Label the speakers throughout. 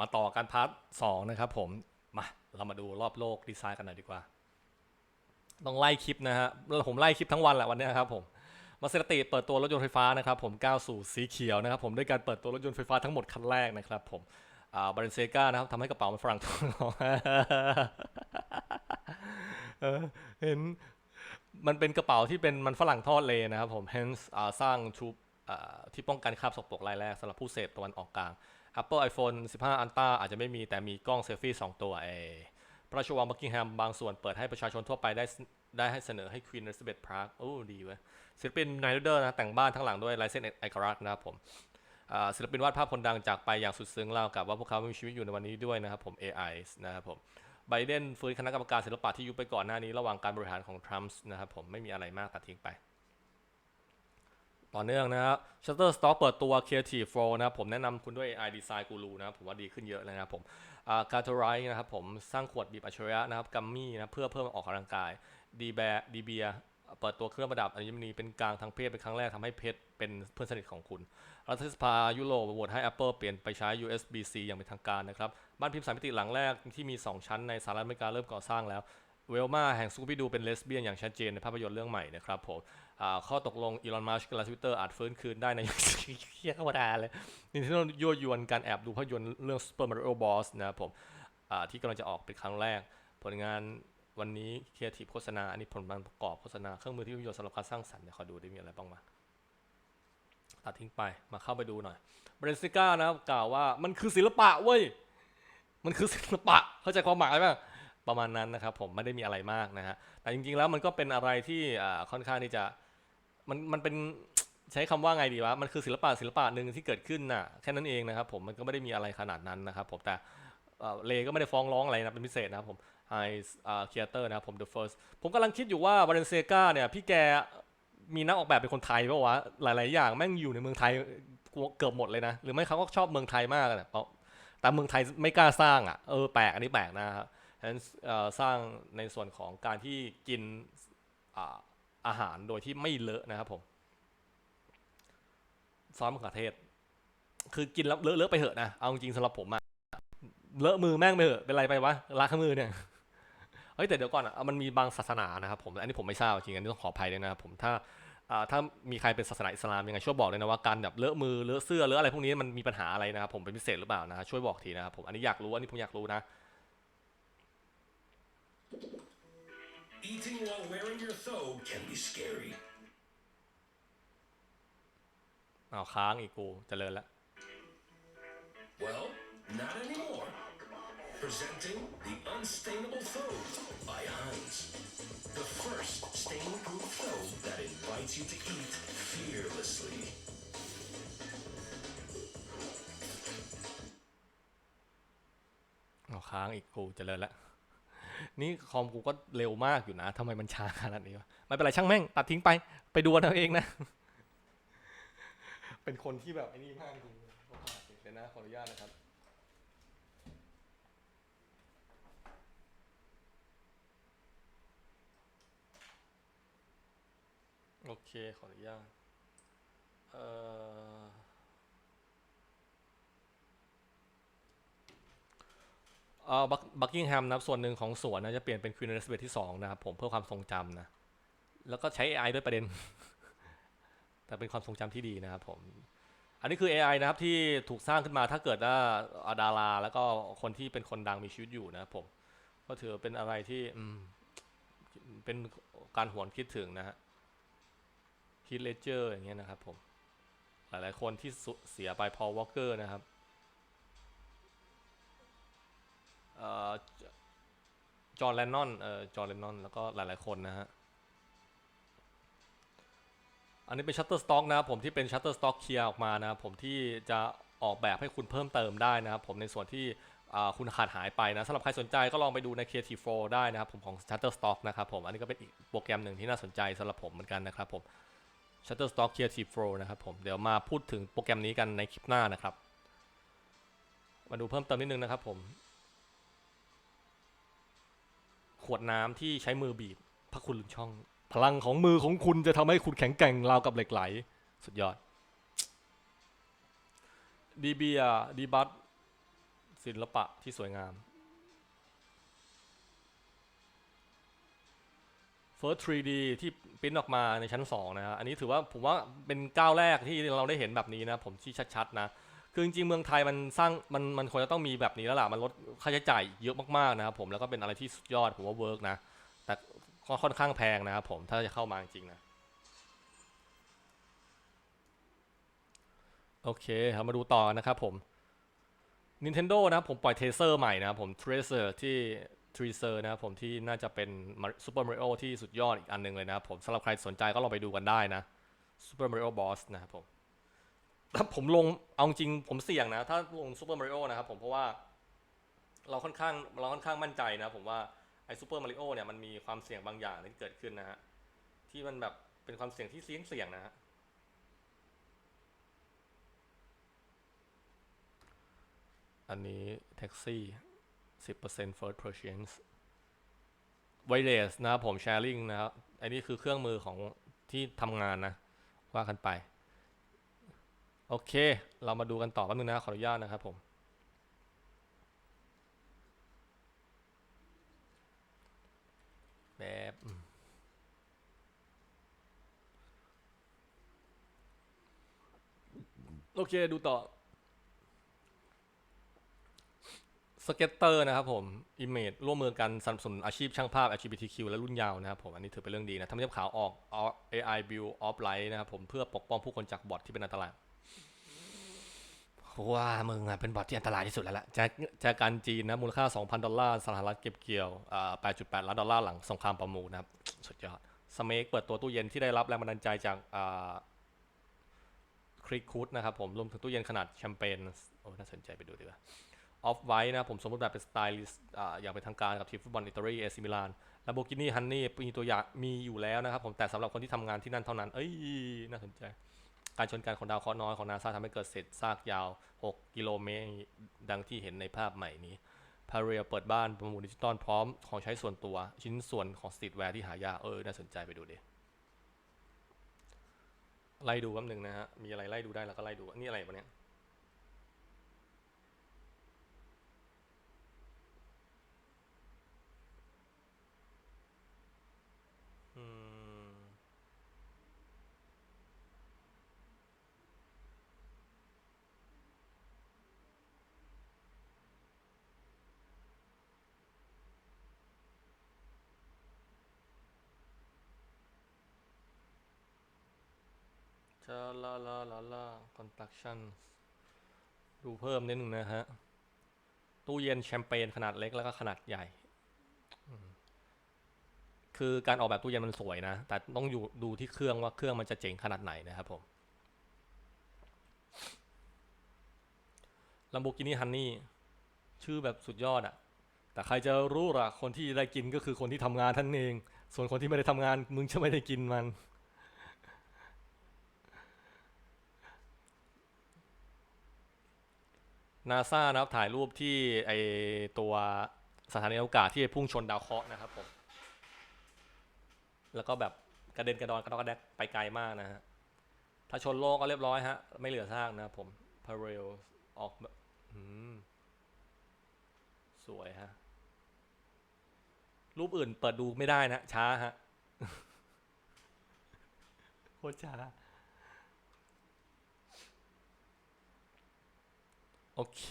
Speaker 1: มาต่อกันพาร์ทสองนะครับผม มาเรามาดูรอบโลกดีไซน์กันหน่อยดีกว่า ต้องไล่คลิปนะฮะผมไล่คลิปทั้งวันแหละวันนี้ครับผมมาเซราติเปิดตัวรถยนต์ไฟฟ้านะครับผมก้าวสู่สีเขียวนะครับผมด้วยการเปิดตัวรถยนต์ไฟฟ้าทั้งหมดคันแรกนะครับผมอ่าบริเซกานะครับทำให้กระเป๋ามันฝรั่งทองเห็นมันเป็นกระเป๋าที่เป็นมันฝรั่งทอดเลยนะครับผม hence สร้างชุบที่ป้องกันคราบสกปรกรายแรกสำหรับผู้เสพตะวันออกกลาง Apple iPhone 15 Ultra อาจจะไม่มีแต่มีกล้องเซลฟี่ 2 ตัวเอพระราชวังบักกิงแฮมบางส่วนเปิดให้ประชาชนทั่วไปได้ได้ให้เสนอให้ Queen Elizabeth Park โอ้ดีเว้ยศิลปินไนเดอร์นะ แต่งบ้านทั้งหลังด้วยลายเส้นไอกรักนะครับผมอ่าศิลปินวาดภาพคนดังจากไปอย่างสุดซึ้งเล่ากับว่าพวกเขาไม่มีชีวิตอยู่ในวันนี้ด้วยนะครับผม AI นะครับผมไบเดนฟื้นคณะกรรมการศิลปะที่ยุบไปก่อนหน้านี้ระหว่างการบริหารของทรัมป์นะครับผมไม่มีอะไรมากตัดทิ้งไป ต่อเนื่องนะครับ Shutterstock เปิดตัว Creative Flow นะครับผมแนะนำคุณด้วย AI Design Guru นะครับผมว่าดีขึ้นเยอะเลยนะครับผมการ์ทไรนะครับผมสร้างขวดบีบอัจฉริยะนะครับกัมมี่นะเพื่อเพิ่มออกกำลังกายดีแบดีเบียเปิดตัวเครื่องประดับอัญมณีเป็นกลางทางเพศเป็นครั้งแรกทำให้เพชรเป็นเพื่อนสนิทของคุณ รัฐสภายุโรปโหวตให้ Apple เปลี่ยนไปใช้ USB-C อย่างเป็นทางการนะครับ บ้านพิมพ์สามมิติหลังแรกที่มี 2 ชั้นในสหรัฐอเมริกาเริ่มก่อสร้างแล้ว เวลมาแห่งซูปี้ดูเป็นเลสเบี้ยนอย่างชัดเจนในภาพยนตร์เรื่องใหม่นะครับผม ข้อตกลงอีลอน มัสก์กับทวิตเตอร์อาจฟื้นคืนได้ในเฮียธรรมดาเลยนินเทนโดยั่วยวนการแอบดูภาพยนตร์เรื่อง Super Mario Bros นะครับผมที่กำลังจะออกเป็นครั้งแรก ผลงานวันนี้ครีเอทีฟโฆษณา อันนี้ผลงานประกอบโฆษณา เครื่องมือที่มีประโยชน์สำหรับการสร้างสรรค์เนี่ยขอดูได้มีอะไรบ้างมาตัดทิ้งไปมาเข้าไปดูหน่อยเบรนซิก้านะครับกล่าวว่ามันคือศิลปะเว้ยมันคือศิลปะเข้าใจความหมายไหมประมาณนั้นนะครับผมไม่ได้มีอะไรมากนะฮะแต่จริงๆแล้วมันก็เป็นอะไรที่ค่อนข้างที่จะ มันมันเป็นใช้คำว่าไงดีวะ มันคือศิลปะศิลปะหนึ่งที่เกิดขึ้นน่ะแค่นั้นเองนะครับผมมันก็ไม่ได้มีอะไรขนาดนั้นนะครับผมแต่เอ่อเลก็ไม่ได้ฟ้องร้องอะไรนะเป็นพิเศษนะครับผมไฮเคียเตอร์นะครับผม The First ผมกำลังคิดอยู่ว่าบาเลนเซกาเนี่ยพี่แกมีนักออกแบบเป็นคนไทยปล่าวะหลาย ๆ อย่างแม่งอยู่ในเมืองไทยเกือบหมดเลยนะ หรือไม่เขาก็ชอบเมืองไทยมากนะเพราะแต่เมืองไทยไม่กล้าสร้างอะเออแปลกอันนี้แปลกนะครับฉะนั้นสร้างในส่วนของการที่กิน อาหารโดยที่ไม่เลอะนะครับผมซอสมะเขือเทศ คือกินแล้วเลอะเลอะไปเหอะนะ เอาจริงสำหรับผมอะเลอะมือแม่งไปเหอะ เป็นไรไปวะล้างมือเนี่ย เฮ้ยแต่เดี๋ยวก่อนอะมันมีบางศาสนานะครับผม อันนี้ผมไม่ทราบจริงๆอันนี้ต้องขออภัยด้วยนะครับผม ถ้าถ้ามีใครเป็นศาสนาอิสลามยังไงช่วยบอกเลยนะว่าการแบบเลอะมือเลอะเสื้อเลอะอะไรพวกนี้มันมีปัญหาอะไรนะครับผมเป็นพิเศษหรือเปล่านะช่วยบอกทีนะครับผม อันนี้อยากรู้ อันนี้ผมอยากรู้นะ
Speaker 2: Eating while wearing your thobe can be scary.
Speaker 1: อ้าวค้างอีกกูเจริญแล้ว
Speaker 2: Well, not anymore. Presenting the Unstainable Thobe by Heinz. The first stain-proof thobe that invites you to eat fearlessly.
Speaker 1: เอาค้างอีกกูเจริญแล้ว นี่คอมกูก็เร็วมากอยู่นะทำไมมันช้าขนาดนี้วะไม่เป็นไรช่างแม่ง ตัดทิ้งไป ไปดูนเอาเองนะ เป็นคนที่แบบไอ้นี่มากจริงเลยนะขออนุญาตนะครับโอเค ขออนุญาตเอ่อ เอ่อบักกิงแฮมนะครับส่วนหนึ่งของสวนนะจะเปลี่ยนเป็นควีนอลิซาเบธที่สองนะครับผมเพื่อความทรงจำนะแล้วก็ใช้ AI ด้วยประเด็น แต่เป็นความทรงจำที่ดีนะครับผม อันนี้คือ AI นะครับที่ถูกสร้างขึ้นมาถ้าเกิดว่าอดารา แล้วก็คนที่เป็นคนดังมีชีวิตอยู่นะครับผมก็ถือเป็นอะไรที่อืมเป็นการหวนคิดถึงนะฮะคิดเลเจอร์อย่างเงี้ยนะครับผม หลายๆคนที่เสียไปพอวอลเกอร์นะครับ จอห์นแลนนอนเอ่อจอห์นแลนนอนแล้วก็หลาย ๆ คนนะฮะ อันนี้เป็นชัตเตอร์สต็อกนะผมที่เป็นชัตเตอร์สต็อกเคลียร์ออกมานะผมที่จะออกแบบให้คุณเพิ่มเติมได้นะครับผมในส่วนที่คุณขาดหายไปนะสำหรับใครสนใจก็ลองไปดูใน Creative Flow ได้นะครับผมของ Shutterstock นะครับผมอันนี้ก็เป็นอีกโปรแกรมหนึ่งที่น่าสนใจสำหรับผมเหมือนกันนะครับผม Shutterstock Creative Flow นะครับผมเดี๋ยวมาพูดถึงโปรแกรมนี้กันในคลิปหน้านะครับ มาดูเพิ่มเติมนิดนึงนะครับผม ขวดน้ำที่ใช้มือบีบพระคุณลุนช่อง พลังของมือของคุณจะทำให้คุณแข็งแกร่งราวกับเหล็กไหล สุดยอดดีเบียดีบัตศิลปะที่สวยงาม First 3D ที่ปิ้นออกมาในชั้น 2 นะฮะอันนี้ถือว่าผมว่าเป็นก้าวแรกที่เราได้เห็นแบบนี้นะ ผมที่ชัด ๆ นะ คือจริงๆเมืองไทยมันสร้างมันมันควรจะต้องมีแบบนี้แล้วล่ะมันลดค่าใช้จ่ายเยอะมากๆนะครับผมแล้วก็เป็นอะไรที่สุดยอดผมว่าเวิร์กนะแต่ก็ค่อนข้างแพงนะครับผมถ้าจะเข้ามาจริงๆนะโอเคครับมาดูต่อนะครับผม Nintendo นะผมปล่อยเทเซอร์ใหม่นะครับผม Tracer ที่ Tracer นะครับผมที่น่าจะเป็น Super Mario ที่สุดยอดอีกอันหนึ่งเลยนะครับผมสำหรับใครสนใจก็ลองไปดูกันได้นะ Super Mario Boss นะครับผม ถ้าผมลงเอาจริงผมเสี่ยงนะ ถ้าลง Super Mario นะครับผมเพราะว่า เราค่อนข้างเราค่อนข้างมั่นใจนะ ผมว่าไอ้ Super Mario เนี่ยมันมีความเสี่ยงบางอย่างที่เกิดขึ้นนะฮะที่มันแบบเป็นความเสี่ยงที่เสี่ยงเสี่ยงๆนะฮะอันนี้แท็กซี่10% first purchase wireless นะผม sharing นะครับอันนี้คือเครื่องมือของที่ทำงานนะ ว่ากันไป โอเค เรามาดูกันต่อแป๊บนึงนะขออนุญาตนะครับผมแบบโอเค ดูต่อสเก็ตเตอร์นะครับผม Image ร่วมมือกันสนับสนุนอาชีพช่างภาพ LGBTQ และรุ่นยาวนะครับผม อันนี้ถือเป็นเรื่องดีนะทำเนียบขาวออก AI Build Off Light นะครับผม เพื่อปกป้องผู้คนจากบอทที่เป็นอันตราย ว่ามึงอะเป็นบอทที่อันตรายที่สุดแล้วล่ะจากจากการจีนนะมูลค่า 2,000 ดอลลาร์สหรัฐเก็บเกี่ยวอ่า8.8 ล้านดอลลาร์หลังสงครามประมูลนะครับ สุดยอดสเมกเปิดตัวตู้เย็นที่ได้รับแรงบันดาลใจจากอ่าคริกคูดนะครับผมรวมถึงตู้เย็นขนาดแชมเปญโอ้น่าสนใจไปดูดีกว่าออฟไว้นะผมสมมติแบบเป็นสไตลิสต์อ่าอย่างเป็นทางการกับทีมฟุตบอลอิตาลีเอซิมิลานลาโบกินี่ฮันนี่มีตัวอย่างมีอยู่แล้วนะครับผมแต่สำหรับคนที่ทำงานที่นั่นเท่านั้น เอ้ยน่าสนใจ การชนกันของดาวเคราะห์น้อยของนาซาทำให้เกิดเศษซากยาว 6 กิโลเมตร ดังที่เห็นในภาพใหม่นี้พาเรียเปิดบ้านประมูลดิจิตอลพร้อมของใช้ส่วนตัว ชิ้นส่วนของสตรีทแวร์ที่หายากเออ น่าสนใจไปดูดิไล่ดูแป๊บหนึงนะฮะ มีอะไรไล่ดูได้แล้วก็ไล่ดูนนี่อะไรวะเนี่ย ชาลาลาลาลา construction ดูเพิ่มนิดนึงนะฮะ ตู้เย็นแชมเปญขนาดเล็กแล้วก็ขนาดใหญ่ คือการออกแบบตู้เย็นมันสวยนะ แต่ต้องอยู่ดูที่เครื่องว่าเครื่องมันจะเจ๋งขนาดไหนนะครับผม Lamborghini Honey ชื่อแบบสุดยอดอะแต่ใครจะรู้ล่ะ คนที่ได้กินก็คือคนที่ทำงานท่านเอง ส่วนคนที่ไม่ได้ทำงานมึงจะไม่ได้กินมัน นาซานะครับถ่ายรูปที่ไอตัวสถานีอวกาศที่พุ่งชนดาวเคราะห์นะครับผมแล้วก็แบบกระเด็นกระดอนกระดอนกระแดกไปไกลมากนะฮะถ้าชนโลกก็เรียบร้อยฮะ ไม่เหลือซากนะครับผมพาเรลออกแบบสวยฮะ รูปอื่นเปิดดูไม่ได้นะ ช้าฮะ โคตรช้า โอเค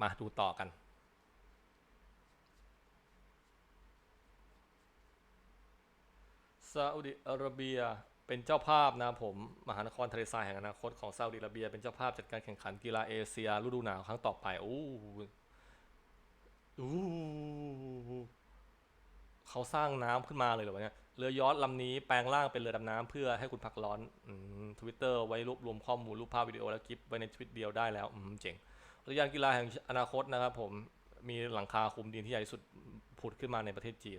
Speaker 1: มาดูต่อกัน ซาอุดิอาระเบียเป็นเจ้าภาพนะผม มหานครทะเลทรายแห่งอนาคตของซาอุดิอาระเบีย เป็นเจ้าภาพจัดการแข่งขันกีฬาเอเชียฤดูหนาวครั้งต่อไป โอ้อู้ เขาสร้างน้ำขึ้นมาเลยหรือวะเนี่ยเรือยอชต์ลำนี้แปลงร่างเป็นเรือดำน้ำเพื่อให้คุณพักร้อนทวิตเตอร์ไว้รวบรวมข้อมูลรูปภาพวิดีโอและคลิปไว้ในทวิตเดียวได้แล้วอืมเจ๋งอุทยานกีฬาแห่งอนาคตนะครับผมมีหลังคาคุมดินที่ใหญ่ที่สุดผุดขึ้นมาในประเทศจีน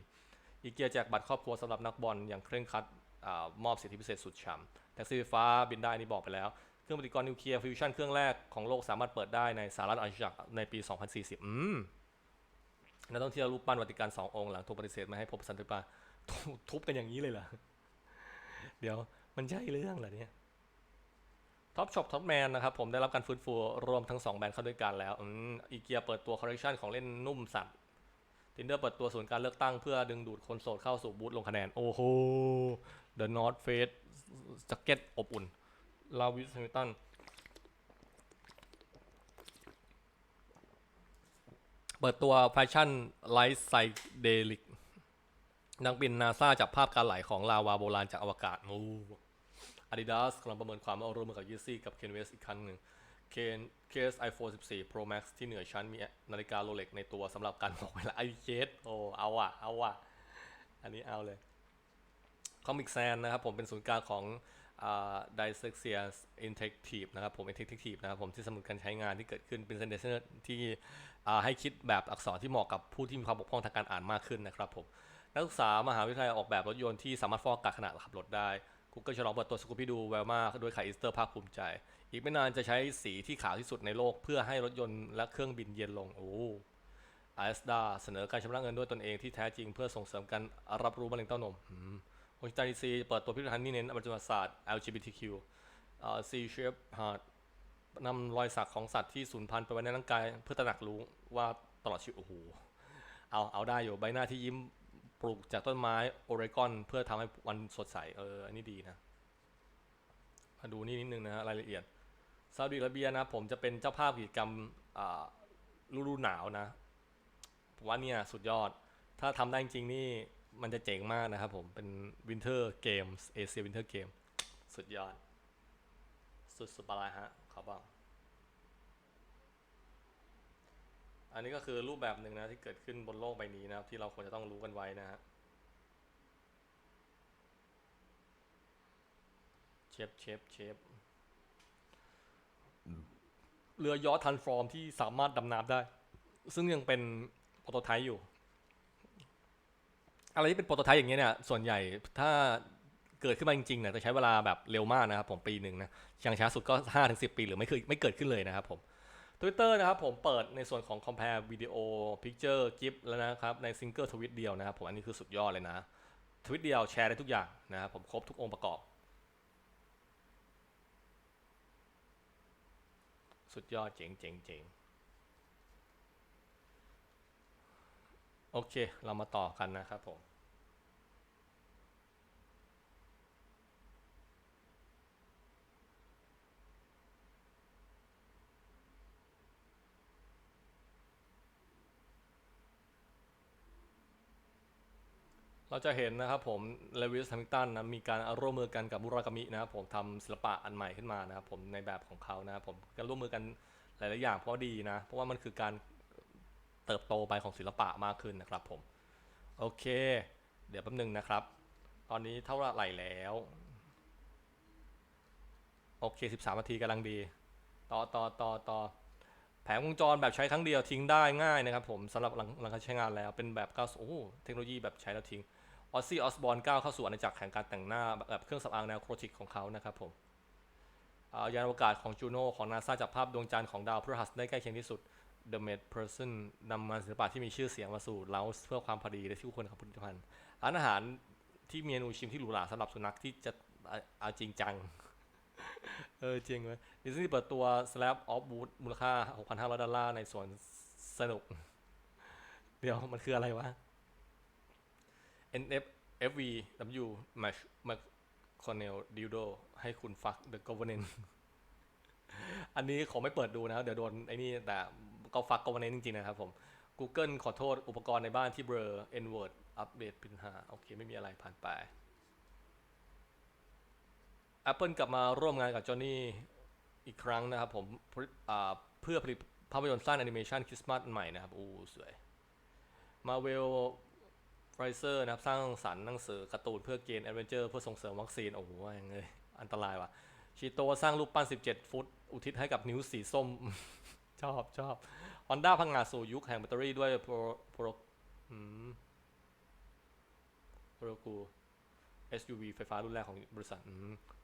Speaker 1: อีเกียแจกบัตรครอบครัวสำหรับนักบอลอย่างเคร่งครัดอมอบสิทธิพิเศษสุดฉ่ำแท็กซี่ไฟฟ้าบินได้นี่บอกไปแล้ว เครื่องปฏิกรณ์นิวเคลียร์ฟิวชั่นเครื่องแรกของโลกสามารถเปิดได้ในสหรัฐอาณาจักรในปี 2040 อืม นักท่องเที่ยวรูปปั้นวัติกันสององค์หลังถูกปฏิเสธไม่ให้พบสันติภาทุบกันอย่างนี้เลยเหรอ เดี๋ยวมันใช่เรื่องเหรอเนี่ยท็อปช็อปท็อปแมนนะครับผมได้รับการฟื้นฟูรวมทั้ง 2 แบรนด์เข้าด้วยกันแล้วอีเกียเปิดตัวคอลเลคชันของเล่นนุ่มสัตว์ทินเดอร์เปิดตัวศูนย์การเลือกตั้งเพื่อดึงดูดคนโสดเข้าสู่บูธลงคะแนน โอ้โห The North Face แจ็คเก็ตอบอุ่นลาวิส h ฮมิลตัน เปิดตัวแฟชั่นไลท์ไซเดลิกนักบินนาซาจับภาพการไหลของลาวาโบราณจากอวกาศโอ้ Adidas กำลังประเมินความร่วมมือกับ Yeezy กับ Kanye West อีกครั้งหนึ่ง Ken Case iPhone 14 Pro Max ที่เหนือชั้นมีนาฬิกาโรเล็กในตัวสำหรับการบอกเวลาไอเคสโอ้เอาอะเอาอะอันนี้เอาเลย Comic Sans นะครับผมเป็นศูนย์กลางของอ่า Dyslexia Interactive นะครับผม Interactive นะครับผมที่สมุดการใช้งานที่เกิดขึ้นเป็น Presentation ที่ ให้คิดแบบอักษรที่เหมาะกับผู้ที่มีความบกพร่องทางการอ่านมากขึ้นนะครับผมนักศึกษามหาวิทยาลัยออกแบบรถยนต์ที่สามารถฟอกอากาศขณะขับรถได้ Google ฉลองเปิดตัวสกูปี้ดูเวลมาด้วยไข่อีสเตอร์ภาคภูมิใจ อีกไม่นานจะใช้สีที่ขาวที่สุดในโลก เพื่อให้รถยนต์และเครื่องบินเย็นลงโอ้ไอสดาเสนอการชำระเงินด้วยตนเองที่แท้จริงเพื่อส่งเสริมการรับรู้มะเร็งเต้านมวอชิตันดีซีเปิดตัวพิพิธภัณฑ์ที่เน้นประวัติศาสตร์ LGBTQ ซีเชฟฮาร์ด นำรอยสักของสัตว์ที่สูญพันธุ์ไปไว้ในร่างกายเพื่อตระหนักรู้ว่าตลอดชีวิตโอ้โหเอาเอาได้อยู่ใบหน้าที่ยิ้มปลูกจากต้นไม้โอเรกอน เพื่อทำให้วันสดใสเอออันนี้ดีนะมาดูนี่นิดนึงนะฮะรายละเอียดซาอุดิอาระเบียนะ ผมจะเป็นเจ้าภาพกิจกรรมอ่าฤดูหนาวนะผมว่าเนี่ยสุดยอด ถ้าทำได้จริงนี่มันจะเจ๋งมากนะครับผมเป็นวินเทอร์เกมส์เอเชียวินเทอร์เกมสุดยอด สุดสุดปลายฮะ ขอบอกอันนี้ก็คือรูปแบบหนึ่งนะที่เกิดขึ้นบนโลกใบนี้นะครับ ที่เราควรจะต้องรู้กันไว้นะฮะเชฟเชฟเชฟเรือยอททันฟอร์มที่สามารถดำน้ำได้ ซึ่งยังเป็นโปรโตไทป์อยู่ อะไรที่เป็นโปรโตไทป์อย่างเงี้ยเนี่ยส่วนใหญ่ถ้า เกิดขึ้นมาจริงๆเนี่ยจะใช้เวลาแบบเร็วมากนะครับผมปีหนึ่งนะอย่างช้าสุดก็5้าถึงสิปีหรือไม่เคยไม่เกิดขึ้นเลยนะครับผม Twitter นะครับผมเปิดในส่วนของ compare video picture GIF แล้วนะครับ ใน single tweet เดียวนะครับผมอันนี้คือสุดยอดเลยนะทวิตเดียวแชร์ได้ทุกอย่างนะครับผมครบทุกองค์ประกอบ สุดยอดเจ๋งเจ๋งเจ๋งโอเค เรามาต่อกันนะครับผม เราจะเห็นนะครับผมเลวิสแฮมิลตันนะมีการร่วมมือกันกับมุรากามินะครับผมทำศิลปะอันใหม่ขึ้นมานะครับผมในแบบของเขานะครับผมการร่วมมือกันหลายๆอย่างเพราะดีนะ เพราะว่ามันคือการเติบโตไปของศิลปะมากขึ้นนะครับผม โอเค เดี๋ยวแป๊บนึงนะครับ ตอนนี้เท่าไหร่แล้ว โอเค 13นาทีกำลังดี ต่อต่อต่อต่อแผงวงจรแบบใช้ครั้งเดียวทิ้งได้ง่ายนะครับผมสำหรับหลังหลังการใช้งานแล้วเป็นแบบก้าโอ้เทคโนโลยีแบบใช้แล้วทิ้ง ออซซี่ออสบอก้าวเข้าสู่อาณาจักรแห่งการแต่งหน้าแบบเครื่องสำอางแนวโครติกของเขานะครับผมยานอวกาศของจูโน่ของนาซาจับภาพดวงจันทร์ของดาวพฤหัสได้ใกล้เคียงที่สุด The Med Person นำงานศิลปะที่มีชื่อเสียงมาสู่เลาส์เพื่อความพอดีและที่คู่ควรของผลิตภัณฑ์ร้านอาหารที่มีเมนูชิมที่หรูหราสำหรับสุนัขที่จะเอาเอาจริงจัง เออจริงเลยดิสนีย์เปิดตัว Slab of Wood มูลค่า 6,500 ดอลลาร์ในสวนสนุก เดี๋ยวมันคืออะไรวะ NF FVW Match Mac Cornell Dildo ให้คุณฟัก The Governance อันนี้ขอไม่เปิดดูนะเดี๋ยวโดนไอ้นี่แต่ก็ฟัก Governance จริงๆนะครับผม Google ขอโทษอุปกรณ์ในบ้านที่เบลอ N-word อัปเดตปัญหาโอเค ไม่มีอะไรผ่านไป Apple กลับมาร่วมงานกับ Johnny อีกครั้งนะครับผมเพื่อผลิตภาพยนตร์สั้นแอนิเมชันคริสต์มาสใหม่นะครับ อู้สวย Marvel f r i z e r นะครับ สร้างสรรค์หนังสือการ์ตูนเพื่อเกณฑ์แอดเวนเจอร์เพื่อส่งเสริมวัคซีน โอ้โหว่ายังไงอันตรายว่ะชิโตสร้างรูปปั้น 17 ฟุต อุทิศให้กับนิ้วสีส้ม ชอบชอบ Honda พังงาสู่ยุคแห่งแบตเตอรี่ด้วยโปรโปรอืมโปรกู SUV ไฟฟ้ารุ่นแรกของบริษัท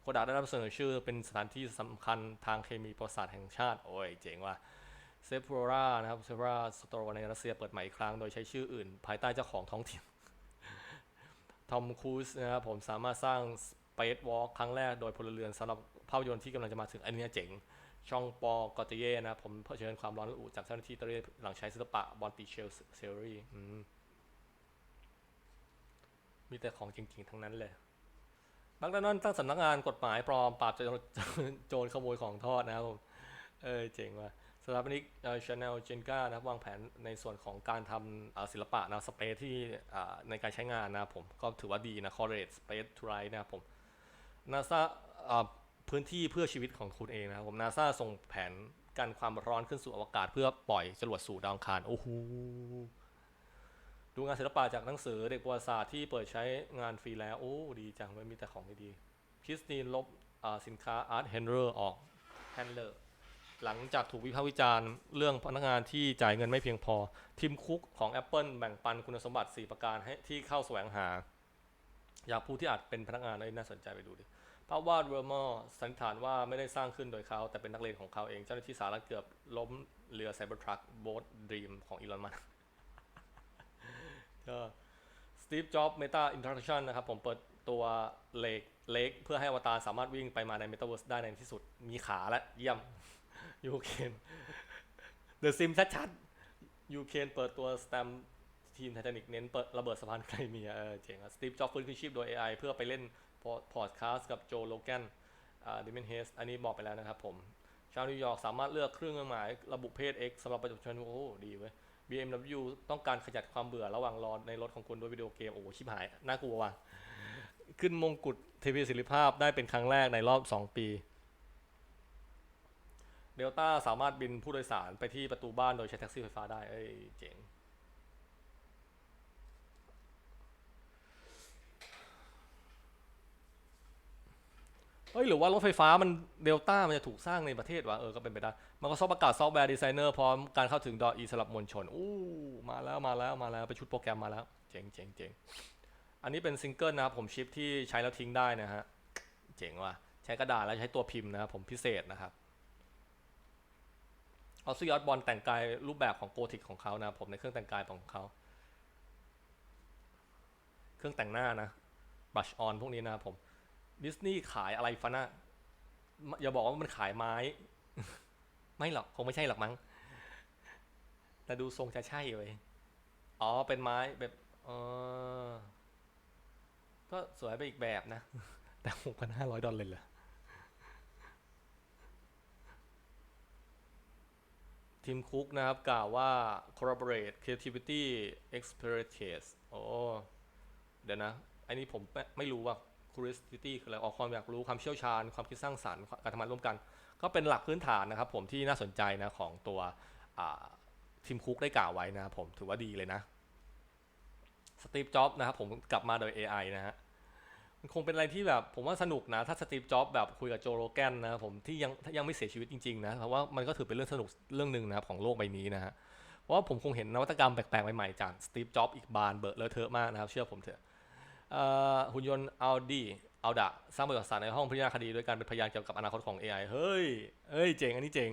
Speaker 1: โคดาได้รับเสนอชื่อเป็นสถานที่สำคัญทางเคมีประวัติศาสตร์แห่งชาติ โอ้ย เจ๋งว่ะเซฟโรรานะครับเซฟโรราสโตร์ในรัสเซียเปิดใหม่อีกครั้ง โดยใช้ชื่ออื่น ภายใต้เจ้าของท้องถิ่น ทอมครูซนะครับผมสามารถสร้าง Space Walk ครั้งแรกโดยพลเรือนสำหรับภาพยนตร์ที่กำลังจะมาถึงอันนี้เจ๋ง ช่องปอกอตเย่นะผมเผชิญความร้อนระอุจากเจ้าหน้าที่ตะเรียหลังใช้ศิลปะบอลติเชลเซอรี่มีแต่ของจริงๆ ทั้งนั้นเลยแมคโดนัลด์ตั้งสำนักงานกฎหมายปลอมปราบโจรโจรขโมยของทอดนะครับผมเออเจ๋งว่ะ สถาปนิกชาแนลเจนก้านะครับวางแผนในส่วนของการทำศิลปะนะสเปซที่ในการใช้งานนะผมก็ถือว่าดีนะ correlate space to right นะผมนาซาพื้นที่เพื่อชีวิตของคุณเองนะครับผมนาซาส่งแผนการความร้อนขึ้นสู่อวกาศ เพื่อปล่อยจรวดสู่ดาวอังคารโอ้โหดูงานศิลปะจากหนังสือเด็กประวัติศาสตร์ที่เปิดใช้งานฟรีแล้ว โอ้ ดีจังไม่มีแต่ของดีๆคริสตีนลบสินค้าอาร์ตเฮนเดอร์ออกแฮนเลอร์ หลังจากถูกวิพากษ์วิจารณ์เรื่องพนักงานที่จ่ายเงินไม่เพียงพอ ทีมคุกของ Apple แบ่งปันคุณสมบัติ 4 ประการให้ที่เข้าแสวงหา อยากผู้ที่อาจเป็นพนักงานน่าสนใจไปดูดิภาพวาดเวอร์มอร์สันนิษฐานว่าไม่ได้สร้างขึ้นโดยเขา แต่เป็นนักเรียนของเขาเองเจ้าหน้าที่สหรัฐเกือบล้มเรือไซเบอร์ทรัคโบ๊ทดรีมของอีลอนมัสก็สตีฟจ็อบเมตาอินทรัคชั่นนะครับ ผมเปิดตัวเลกเล็กเพื่อให้อวตารสามารถวิ่งไปมาในเมตาเวิร์สได้ในที่สุดมีขาและเยี่ยม ยูเคนเดอะซิมชัดๆยูเคนเปิดตัวสแตมทีมไททานิกเน้นเปิดระเบิดสะพานไครเมียเออเจ๋งอะสตีฟจ็อบฟื้นคืนชีพโดย AI เพื่อไปเล่นพอดแคสต์กับโจโลแกนอ่าดิเมนเฮสอันนี้บอกไปแล้วนะครับผมชาวนิวยอร์กสามารถเลือกเครื่องหมายระบุเพศ X สำหรับประชาชนโอ้โหดีเว้ย BMW ต้องการขจัดความเบื่อระหว่างรอในรถของคุณด้วยวิดีโอเกม โอ้ชิบหาย น่ากลัวว่ะ ขึ้นมงกุฎเทวีศิริภาพได้เป็นครั้งแรกในรอบ 2 ปี เดลต้าสามารถบินผู้โดยสารไปที่ประตูบ้านโดยใช้แท็กซี่ไฟฟ้าได้ เอ้ยเจ๋ง เฮ้ย หรือว่ารถไฟฟ้ามันเดลต้ามันจะถูกสร้างในประเทศวะเออ ก็เป็นไปได้ มันก็ซอฟประกาศซอฟต์แวร์ดีไซเนอร์พร้อมการเข้าถึงดออีสำหรับมวลชน อู้ มาแล้วมาแล้วมาแล้ว ไปชุดโปรแกรมมาแล้ว เจ๋งเจ๋งเจ๋งอันนี้เป็นซิงเกิลนะครับผมชิปที่ใช้แล้วทิ้งได้นะฮะ เจ๋งว่ะ ใช้กระดาษแล้วใช้ตัวพิมพ์นะครับผมพิเศษนะครับ เอาซี่ออสบอลแต่งกายรูปแบบของโกธิกของเขานะผมในเครื่องแต่งกายของเขา เครื่องแต่งหน้านะบัชออนพวกนี้นะผมดิสนีย์ขายอะไรฟะนะอย่าบอกว่ามันขายไม้ ไม่หรอกคงไม่ใช่หรอกมั้งแต่ดูทรงจะใช่เว้ยอ๋อเป็นไม้แบบเออก็สวยไปอีกแบบนะ แต่หกพันห้าร้อยดอลเลยเหรอ ทีมคุกนะครับ กล่าวว่า collaborate creativity expertise โอ้เดี๋ยวนะ อันนี้ผมไม่ไม่รู้ว่า curiosity คืออะไรออกความอยากรู้ความเชี่ยวชาญ ความคิดสร้างสรรค์การทำงานร่วมกัน ก็เป็นหลักพื้นฐานนะครับ ผมที่น่าสนใจนะของตัวทีมคุกได้กล่าวไว้นะครับผมถือว่าดีเลยนะสตีฟจ็อบนะครับผมกลับมาโดย AI นะฮะ คงเป็นอะไรที่แบบผมว่าสนุกนะ ถ้าสตีฟจ็อบแบบคุยกับโจโรแกนนะผมที่ยังยังไม่เสียชีวิตจริงๆนะเพราะว่ามันก็ถือเป็นเรื่องสนุกเรื่องหนึ่งนะครับของโลกใบนี้นะฮะเพราะว่าผมคงเห็นนวัตกรรมแปลกๆใหม่ๆจากสตีฟจ็อบอีกบานเบอร์เลอะเทอะมากนะครับ เชื่อผมเถอะหุ่นยนต์ Audi เอาดะสร้างประวัติศาสตร์ในห้องพิจารณาคดีโดยการเป็นพยานเกี่ยวกับอนาคตของ AI เฮ้ยเฮ้ยเจ๋งอันนี้เจ๋ง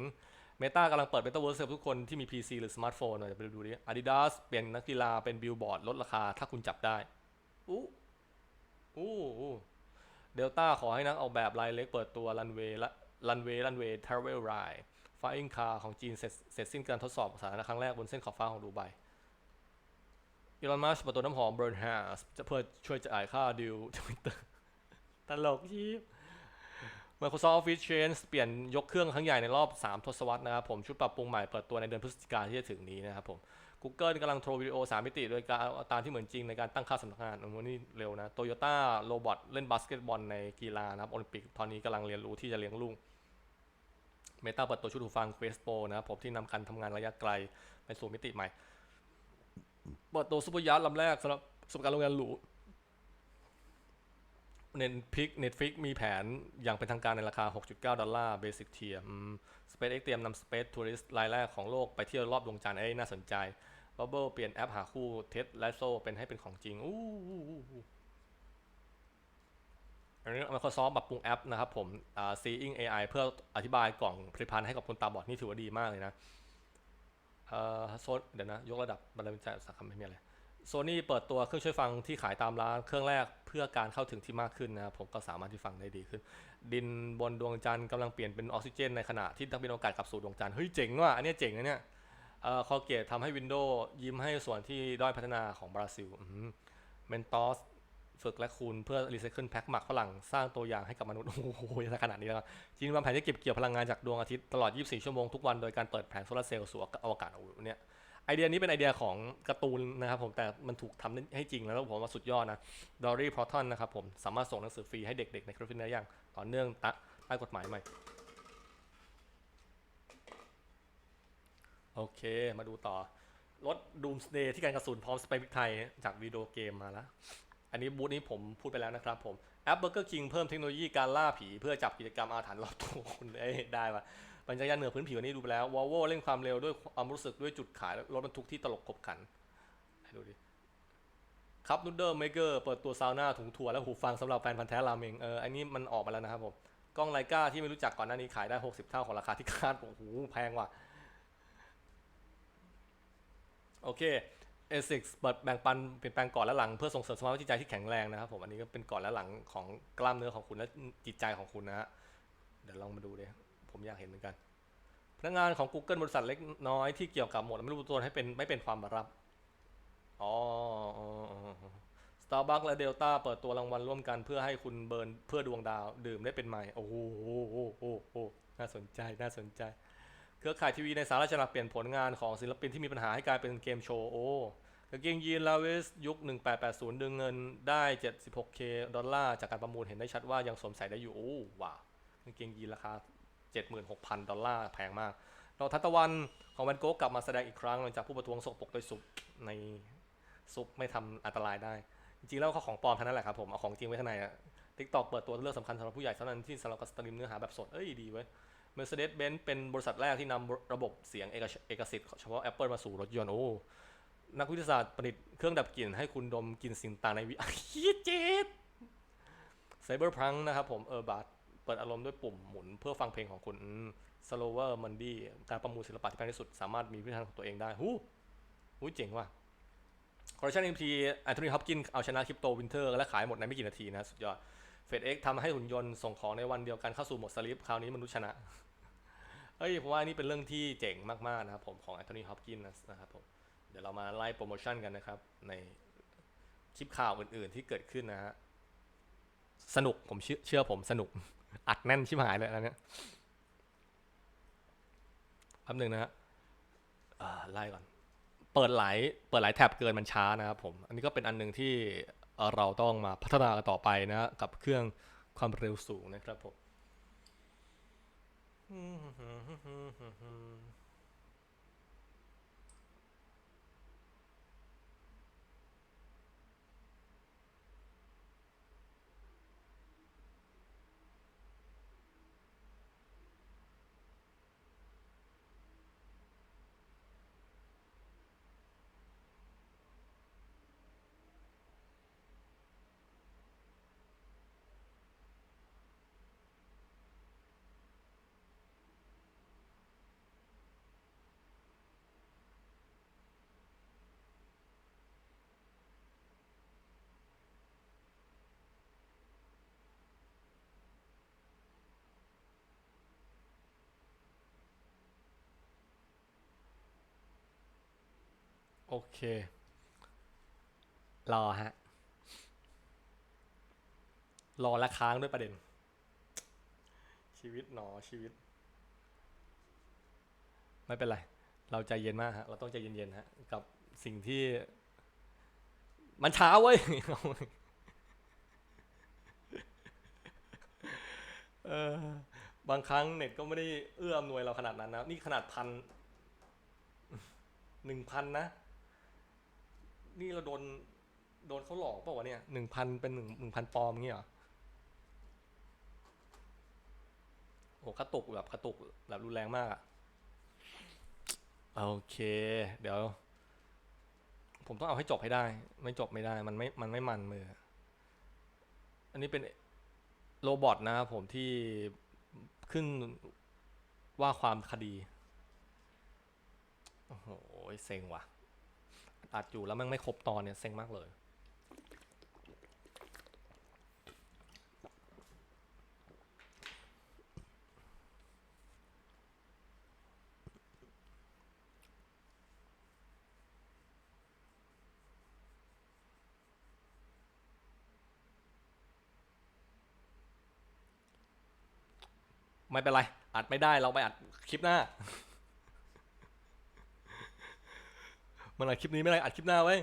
Speaker 1: Meta กำลังเปิด Metaverse ให้ทุกคนที่มี PC หรือสมาร์ทโฟนหน่อยไปดูดิ Adidas เปลี่ยนนักกีฬาเป็นบิลบอร์ดลดราคาถ้าคุณจับได้อู้ โอ้เดลต้าขอให้นักออกแบบรายเล็กเปิดตัวรันเวย์ละรันเวย์รันเวย์ทราเวลไรฟายิงคาของจีนเสร็จเสร็จสิ้นการทดสอบสถานะครั้งแรกบนเส้นขอบฟ้าของดูไบอีลอนมัสก์เปิดตัวน้ำหอมเบิร์นฮาสจะเพื่อช่วยจ่ายค่าดิวทวิตเตอร์ตลกชีพ Microsoft Office Change เปลี่ยนยกเครื่องครั้งใหญ่ในรอบ 3 ทศวรรษนะครับผมชุดปรับปรุงใหม่เปิดตัวในเดือนพฤศจิกาที่จะถึงนี้นะครับผม Google กำลังโทรวิดีโอ 3 มิติ โดยการตามที่เหมือนจริงในการตั้งค่าสำนักงานอันนี้เร็วนะ Toyota โรบอทเล่นบาสเกตบอลในกีฬานะครับโอลิมปิกตอนนี้กำลังเรียนรู้ที่จะเลี้ยงลูก Meta เปิดตัวชุดหูฟัง Quest Pro นะครับผมที่นำการทำงานระยะไกลไปสู่มิติใหม่เปิดตัวซูเปอร์ยัทลำแรกสำหรับประสบการณ์โรงแรมหรู เน็ตพิกเน็ตฟิกมีแผนอย่างเป็นทางการในราคา 6.9 ดอลลาร์เบสิกเทียสเปซเอ็กเตรียมนำสเปซทัวริสต์รายแรกของโลกไปเที่ยวรอบดวงจันทร์เอ้ยน่าสนใจบับเบิลเปลี่ยนแอปหาคู่เท็ดและโซเป็นให้เป็นของจริงอู้อันนี้ Microsoft ปรับปรุงแอปนะครับผมอ่า Seeing AI เพื่ออธิบายกล่องผลิตภัณฑ์ให้กับคนตาบอดนี่ถือว่าดีมากเลยนะเอ่อโซนเดี๋ยวนะ ยกระดับบรรลุจัยสักคำไม่มีอะไรโซนี่เปิดตัวเครื่องช่วยฟังที่ขายตามร้านเครื่องแรก พื่อพื่อการเข้าถึงที่มากขึ้นนะครับผมก็สามารถที่ฟังได้ดีขึ้น ดินบนดวงจันทร์กำลังเปลี่ยนเป็นออกซิเจน ในขณะที่นักบินอวกาศกลับสู่ดวงจันทร์เฮ้ยเจ๋งว่ะอันนี้เจ๋งนะเนี่ยเอ่อคอเกตทำให้ Windows ยิ้มให้ส่วนที่ด้อยพัฒนาของบราซิลเมนตอสฝึกและคูณเพื่อรีไซเคิลแพ็คหมักฝรั่งสร้างตัวอย่างให้กับมนุษย์ โอ้โหขนาดนี้แล้วจีนวางแผนจะเก็บเกี่ยวพลังงานจากดวงอาทิตย์ตลอด 24 ชั่วโมงทุกวันโดยการเปิดแผงโซลาร์เซลล์สู่อวกาศเนี่ย ไอเดียนี้เป็นไอเดียของการ์ตูนนะครับผมแต่มันถูกทำให้จริงแล้วผมว่าสุดยอดนะดอรี่พรอตอนนะครับผมสามารถส่งหนังสือฟรีให้เด็กๆในแคลิฟอร์เนียได้อย่างต่อเนื่องตะใต้กฎหมายใหม่โอเค มาดูต่อรถ Doomsday ที่การกระสุนพร้อมสเปคไทย จากวิดีโอเกมมาแล้ว อันนี้บูธนี้ผมพูดไปแล้วนะครับผมแอป Burger King เพิ่มเทคโนโลยีการล่าผี เพื่อจับกิจกรรมอาถรรพ์รอบตัวคุณได้ได้ปะ ปัญญายานเหนือพื้นผิวอันนี้ดูไปแล้ว Volvo เร่งความเร็วด้วยความรู้สึกด้วยจุดขายรถบรรทุกที่ตลกขบขันให้ดูดิครับนูเดิลเมเกอร์เปิดตัวซาวน่าถุงถั่วและหูฟังสำหรับแฟนพันธ์แท้ราเมงเอออันนี้มันออกมาแล้วนะครับผมกล้องไลกาที่ไม่รู้จักก่อนหน้านี้ขายได้ 60 เท่าของราคาที่คาดโอ้โหแพงว่ะโอเค ASICS เปิดแบ่งปันเปลี่ยนแปลงก่อนและหลังเพื่อส่งเสริมสภาพจิตใจที่แข็งแรงนะครับผมอันนี้ก็เป็นก่อนและหลังของกล้ามเนื้อของคุณและจิตใจของคุณนะฮะเดี๋ยวลองมาดูเลย ผมอยากเห็นเหมือนกัน พนักงานของ Google บริษัทเล็กน้อยที่เกี่ยวกับหมวดไม่รู้ตัวให้เป็นไม่เป็นความลับ อ๋ออ๋ออ๋ออ๋อ Starbucks และ Delta เปิดตัวรางวัลร่วมกันเพื่อให้คุณเบิร์นเพื่อดวงดาว ดื่มได้เป็นใหม่โอ้โหโอ้โหโอ้โหน่าสนใจน่าสนใจ เครือข่ายทีวีในสหราชอาเปลี่ยนผลงานของศิลปินที่มีปัญหาให้กลายเป็นเกมโชว์โอ้กางเกงยีนลาเวสยุค 1880 ดึงเงินได้ 76k ดอลลาร์จากการประมูลเห็นได้ชัดว่ายังสวมใส่ได้อยู่ โอ้ว้าวกางเกงยีนราคา 76,000 ดอลลาร์แพงมากเราทัตตะวันของแวนโก๊กกลับมาแสดงอีกครั้งหลังจากผู้ประท้วงส่งปกโดยสุปในซุปไม่ทำอันตรายได้ จริงๆแล้วเขาของปลอมเท่านั้นแหละครับผม เอาของจริงไว้ข้างในอะทิกตอกเปิดตัวเรื่องสำคัญสำหรับผู้ใหญ่เท่านั้นที่สำหรับการสตรีมเนื้อหาแบบสด เอ้ยดีเว้ย Mercedes-Benz เป็นบริษัทแรกที่นำระบบเสียงเอกเอกสิทธิ์เฉพาะ Apple มาสู่รถยนต์โอ้นักวิทยาศาสตร์ประดิษฐ์เครื่องดับกลิ่นให้คุณดมกลิ่นสิ่งต่างในวิฮีเจ็ดไซเบอร์พังนะครับผมเออบัต เปิดอารมณ์ด้วยปุ่มหมุนเพื่อฟังเพลงของคุณสโลเวอร์มันดี้การประมูลศิลปะที่แพงที่สุด สามารถมีวิธีทางของตัวเองได้ หูหูเจ๋งว่ะคอร์รัปชันเอ็มทีแอนโทนีฮอปกินเอาชนะคริปโตวินเทอร์และขายหมดในไม่กี่นาทีนะ สุดยอดเฟดเอ็กทำให้หุ่นยนต์ส่งของในวันเดียวกันเข้าสู่หมดสลิปคราวนี้มนุษย์ชนะเอ้ยผมว่านี่เป็นเรื่องที่เจ๋งมาก ๆ นะครับผมของแอนโทนีฮอปกินนะครับผมเดี๋ยวเรามาไล่โปรโมชั่นกันนะครับ ในคลิปข่าวอื่น ๆ ที่เกิดขึ้นนะฮะสนุกผมเชื่อเชื่อผมสนุก อัดแน่นชิบหายเลยนะเนี่ยแป๊บหนึ่งนะฮะไล่ก่อน เปิดหลายเปิดหลายแท็บเกินมันช้านะครับผม อันนี้ก็เป็นอันหนึ่งที่เราต้องมาพัฒนากันต่อไปนะกับเครื่องความเร็วสูงนะครับผม โอเค รอฮะ รอและค้างด้วยประเด็น ชีวิตหนอชีวิต ไม่เป็นไร เราใจเย็นมากฮะ เราต้องใจเย็นๆฮะ กับสิ่งที่ มันช้าเว้ยเออบางครั้งเน็ตก็ไม่ได้เอื้ออำนวยเราขนาดนั้นนะ นี่ขนาดพันหนึ่งพันนะ นี่เราโดนโดนเขาหลอกเปล่าวะเนี่ยหนึ่งพันเป็นหนึ่งหนึ่งพันปลอมเงี้ยเหรอโอ้กระตุกแบบกระตุกแบบรุนแรงมากอะโอเค เดี๋ยว ผมต้องเอาให้จบให้ได้ ไม่จบไม่ได้ มันไม่ มันไม่มันมือ อันนี้เป็นโรบอทนะครับผมที่ขึ้นว่าความคดี โอ้โห เซ็งว่ะ อัดอยู่แล้วมันไม่ครบตอนเนี่ยเซ็งมากเลยไม่เป็นไร อัดไม่ได้เราไปอัดคลิปหน้า มันอัดคลิปนี้ไม่ได้อัดคลิปหน้าไว้